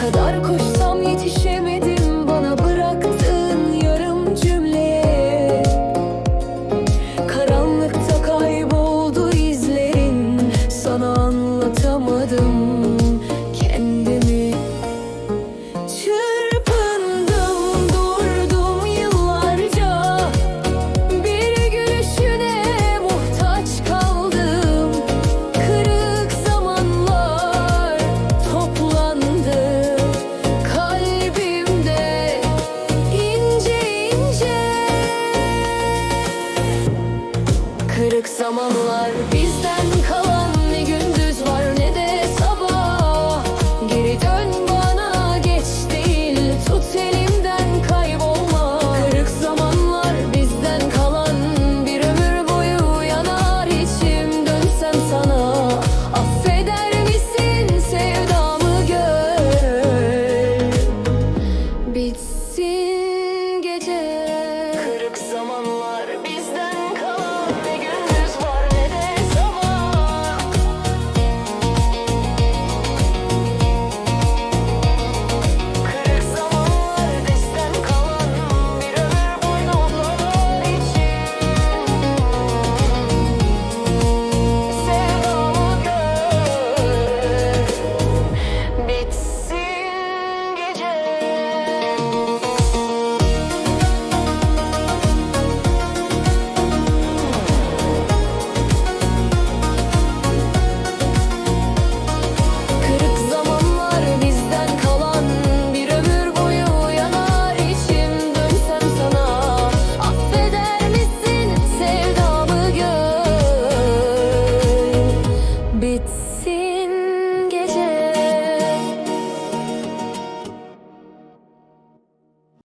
kadar koşsam yetişir. Zamanlar. Bizden